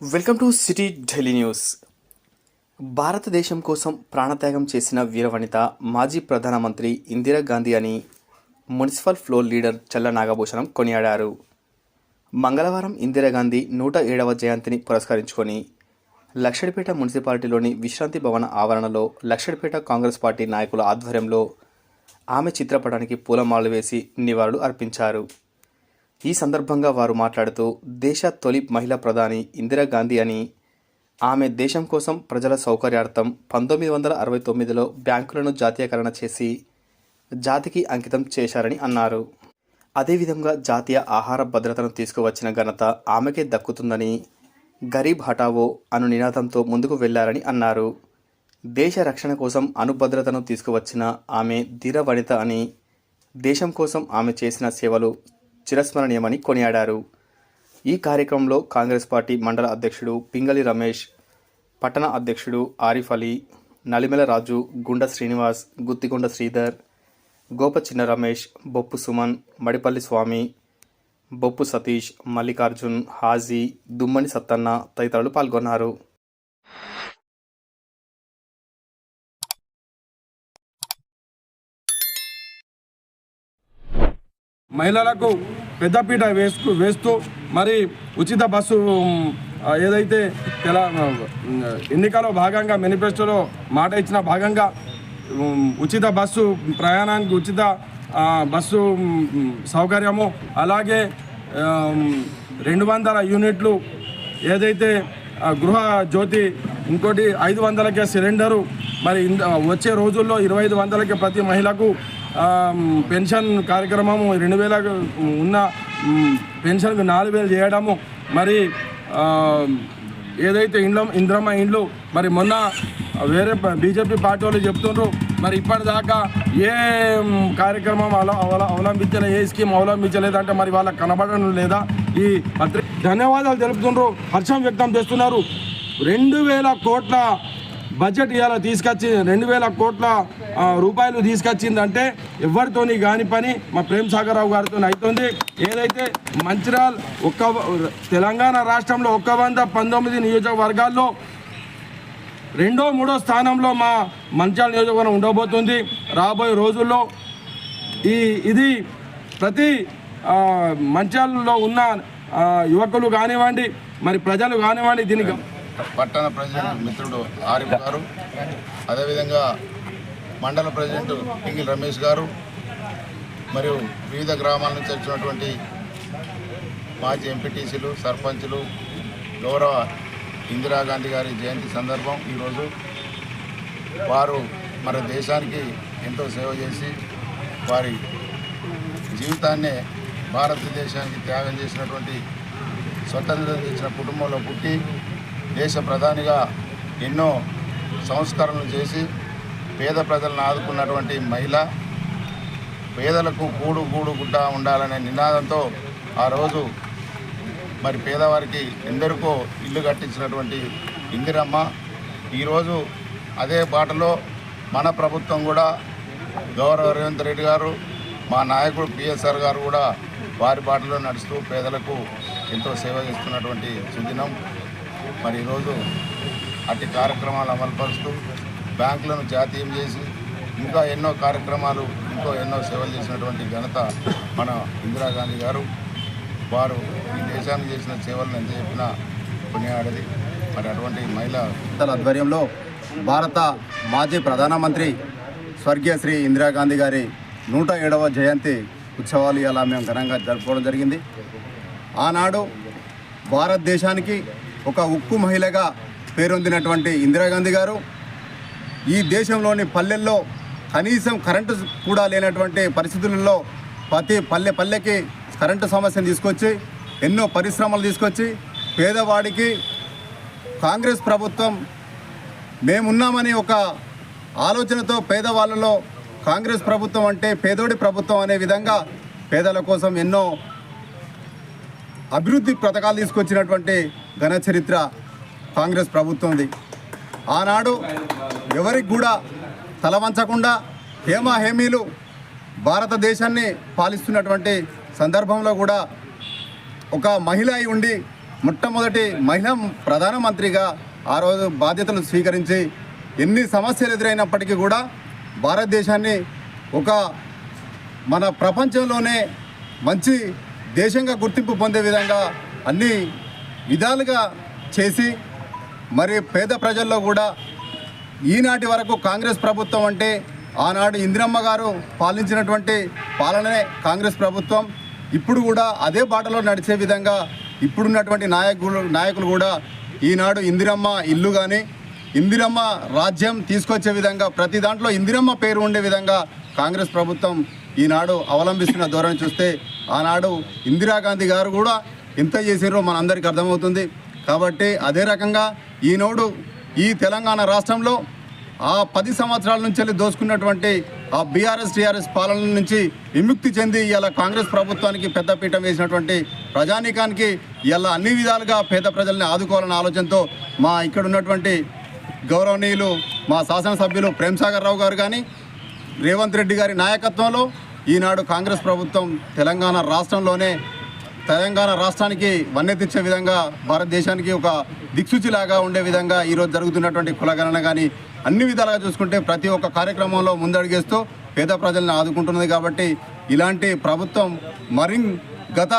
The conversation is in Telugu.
Welcome to city Delhi news. భారతదేశం కోసం ప్రాణత్యాగం చేసిన వీరవనిత మాజీ ప్రధానమంత్రి ఇందిరాగాంధీ అని మున్సిపల్ ఫ్లోర్ లీడర్ చల్ల నాగభూషణం కొనియాడారు. మంగళవారం ఇందిరాగాంధీ నూట ఏడవ జయంతిని పురస్కరించుకొని లక్షడిపేట మున్సిపాలిటీలోని విశ్రాంతి భవన ఆవరణలో లక్షడిపేట కాంగ్రెస్ పార్టీ నాయకుల ఆధ్వర్యంలో ఆమె చిత్రపటానికి పూలమాలలు వేసి నివాళులు అర్పించారు. ఈ సందర్భంగా వారు మాట్లాడుతూ దేశ తొలి మహిళా ప్రధాని ఇందిరాగాంధీ అని. ఆమె దేశం కోసం ప్రజల సౌకర్యార్థం పంతొమ్మిది వందల అరవై తొమ్మిదిలో బ్యాంకులను జాతీయకరణ చేసి జాతికి అంకితం చేశారని అన్నారు. అదేవిధంగా జాతీయ ఆహార భద్రతను తీసుకువచ్చిన ఘనత ఆమెకే దక్కుతుందని గరీబ్ హటావో అను నినాదంతో ముందుకు వెళ్ళారని అన్నారు. దేశ రక్షణ కోసం అనుభద్రతను తీసుకువచ్చిన ఆమె ధీర వనిత అని. దేశం కోసం ఆమె చేసిన సేవలు చిరస్మరణీయమని కొనియాడారు. ఈ కార్యక్రమంలో కాంగ్రెస్ పార్టీ మండల అధ్యక్షుడు పింగళి రమేష్ పట్టణ అధ్యక్షుడు ఆరిఫ్ అలీ నలిమెల రాజు గుండ శ్రీనివాస్ గుత్తిగుండ శ్రీధర్ గోప చిన్న రమేష్ బొప్పు సుమన్ మడిపల్లి స్వామి బొప్పు సతీష్ మల్లికార్జున్ హాజీ దుమ్మని సత్తన్న తదితరులు పాల్గొన్నారు. మహిళలకు పెద్దపీట వేసుకు వేస్తూ మరి ఉచిత బస్సు ఏదైతే తెల ఎన్నికలో భాగంగా మేనిఫెస్టోలో మాట ఇచ్చిన భాగంగా ఉచిత బస్సు ప్రయాణానికి ఉచిత బస్సు సౌకర్యము అలాగే రెండు వందల యూనిట్లు ఏదైతే గృహ జ్యోతి ఇంకోటి ఐదు వందలకే సిలిండరు మరి వచ్చే రోజుల్లో ఇరవై ఐదు వందలకే ప్రతి మహిళకు పెన్షన్ కార్యక్రమము రెండు వేల ఉన్న పెన్షన్కు నాలుగు వేలు చేయడము మరి ఏదైతే ఇండ్ల ఇంద్రమ్మ ఇండ్లు మరి మొన్న వేరే బీజేపీ పార్టీ వాళ్ళు చెప్తుండ్రు మరి ఇప్పటిదాకా ఏ కార్యక్రమం అలా అవలంబించలే ఏ స్కీమ్ అవలంబించలేదంటే మరి వాళ్ళకి కనబడడం లేదా? ఈ పత్రిక ధన్యవాదాలు తెలుపుతుండ్రు హర్షం వ్యక్తం చేస్తున్నారు. రెండు వేల కోట్ల బడ్జెట్ ఇవాళ తీసుకొచ్చి రెండు వేల కోట్ల రూపాయలు తీసుకొచ్చిందంటే ఎవరితోని కాని పని మా ప్రేమ్ సాగర్ రావు గారితో అవుతుంది ఏదైతే మంచిర్యాల్ ఒక్క తెలంగాణ రాష్ట్రంలో ఒక్క వంద పంతొమ్మిది నియోజకవర్గాల్లో రెండో మూడో స్థానంలో మా మంచాల నియోజకవర్గం ఉండబోతుంది. రాబోయే రోజుల్లో ఈ ఇది ప్రతి ఆ, మంచాలలో ఉన్న యువకులు కానివ్వండి మరి ప్రజలు కానివ్వండి దీనికి పట్టణ ప్రెసిడెంట్ మిత్రుడు ఆరిఫ్ గారు అదేవిధంగా మండల ప్రెసిడెంట్ పింగిల్ రమేష్ గారు మరియు వివిధ గ్రామాల నుంచి వచ్చినటువంటి మాజీ ఎంపీటీసీలు సర్పంచులు గౌరవ ఇందిరాగాంధీ గారి జయంతి సందర్భం ఈరోజు వారు మన దేశానికి ఎంతో సేవ చేసి వారి జీవితాన్నే భారతదేశానికి త్యాగం చేసినటువంటి స్వతంత్రం తెచ్చిన కుటుంబంలో పుట్టి దేశ ప్రధానిగా ఎన్నో సంస్కరణలు చేసి పేద ప్రజలను ఆదుకున్నటువంటి మహిళ పేదలకు కూడు గూడు గుడ్డ ఉండాలనే నినాదంతో ఆ రోజు మరి పేదవారికి ఎందరికో ఇల్లు కట్టించినటువంటి ఇందిరమ్మ ఈరోజు అదే బాటలో మన ప్రభుత్వం కూడా గౌరవ రేవంత్ రెడ్డి గారు మా నాయకుడు పిఎస్ఆర్ గారు కూడా వారి బాటలో నడుస్తూ పేదలకు ఎంతో సేవ చేస్తున్నటువంటి సుదినం. మరి ఈరోజు అట్టి కార్యక్రమాలు అమలుపరుస్తూ బ్యాంకులను జాతీయం చేసి ఇంకా ఎన్నో కార్యక్రమాలు ఇంకో ఎన్నో సేవలు చేసినటువంటి ఘనత మన ఇందిరాగాంధీ గారు. వారు ఈ దేశానికి చేసిన సేవలను ఎంత చెప్పినా కొనియాడది. మరి అటువంటి మహిళా ఆధ్వర్యంలో భారత మాజీ ప్రధానమంత్రి స్వర్గీయ శ్రీ ఇందిరాగాంధీ గారి నూట ఏడవ జయంతి ఉత్సవాలు ఇలా మేము ఘనంగా జరుపుకోవడం జరిగింది. ఆనాడు భారతదేశానికి ఒక ఉక్కు మహిళగా పేరొందినటువంటి ఇందిరాగాంధీ గారు. ఈ దేశంలోని పల్లెల్లో కనీసం కరెంటు కూడా లేనటువంటి పరిస్థితులలో ప్రతి పల్లె పల్లెకి కరెంటు సమస్యను తీసుకొచ్చి ఎన్నో పరిశ్రమలు తీసుకొచ్చి పేదవాడికి కాంగ్రెస్ ప్రభుత్వం మేమున్నామని ఒక ఆలోచనతో పేదవాళ్ళలో కాంగ్రెస్ ప్రభుత్వం అంటే పేదోడి ప్రభుత్వం అనే విధంగా పేదల కోసం ఎన్నో అభివృద్ధి పథకాలు తీసుకొచ్చినటువంటి ఘన చరిత్ర కాంగ్రెస్ ప్రభుత్వంది. ఆనాడు ఎవరికి కూడా తలవంచకుండా హేమా హేమీలు భారతదేశాన్ని పాలిస్తున్నటువంటి సందర్భంలో కూడా ఒక మహిళ అయి ఉండి మొట్టమొదటి మహిళా ప్రధానమంత్రిగా ఆ రోజు బాధ్యతలు స్వీకరించి ఎన్ని సమస్యలు ఎదురైనప్పటికీ కూడా భారతదేశాన్ని ఒక మన ప్రపంచంలోనే మంచి దేశంగా గుర్తింపు పొందే విధంగా అన్ని విధాలుగా చేసి మరి పేద ప్రజల్లో కూడా ఈనాటి వరకు కాంగ్రెస్ ప్రభుత్వం అంటే ఆనాడు ఇందిరమ్మ గారు పాలించినటువంటి పాలనే కాంగ్రెస్ ప్రభుత్వం. ఇప్పుడు కూడా అదే బాటలో నడిచే విధంగా ఇప్పుడున్నటువంటి నాయకులు నాయకులు కూడా ఈనాడు ఇందిరమ్మ ఇల్లు కానీ ఇందిరమ్మ రాజ్యం తీసుకొచ్చే విధంగా ప్రతి దాంట్లో ఇందిరమ్మ పేరు ఉండే విధంగా కాంగ్రెస్ ప్రభుత్వం ఈనాడు అవలంబిస్తున్న ధోరణి చూస్తే ఆనాడు ఇందిరాగాంధీ గారు కూడా ఎంత చేసారో మనందరికీ అర్థమవుతుంది. కాబట్టి అదే రకంగా ఈనాడు ఈ తెలంగాణ రాష్ట్రంలో ఆ పది సంవత్సరాల నుంచి వెళ్ళి దోసుకున్నటువంటి ఆ బీఆర్ఎస్ టీఆర్ఎస్ పాలన నుంచి విముక్తి చెంది ఇలా కాంగ్రెస్ ప్రభుత్వానికి పెద్దపీఠం వేసినటువంటి ప్రజానీకానికి ఇలా అన్ని విధాలుగా పేద ప్రజల్ని ఆదుకోవాలన్న ఆలోచనతో మా ఇక్కడ ఉన్నటువంటి గౌరవనీయులు మా శాసనసభ్యులు ప్రేమ్సాగర్ రావు గారు కానీ రేవంత్ రెడ్డి గారి నాయకత్వంలో ఈనాడు కాంగ్రెస్ ప్రభుత్వం తెలంగాణ రాష్ట్రంలోనే తెలంగాణ రాష్ట్రానికి వన్నెత్తించే విధంగా భారతదేశానికి ఒక దిక్సూచిలాగా ఉండే విధంగా ఈరోజు జరుగుతున్నటువంటి కులగణన కానీ అన్ని విధాలుగా చూసుకుంటే ప్రతి ఒక్క కార్యక్రమంలో ముందడుగేస్తూ పేద ప్రజలను ఆదుకుంటున్నది కాబట్టి ఇలాంటి ప్రభుత్వం మరి గత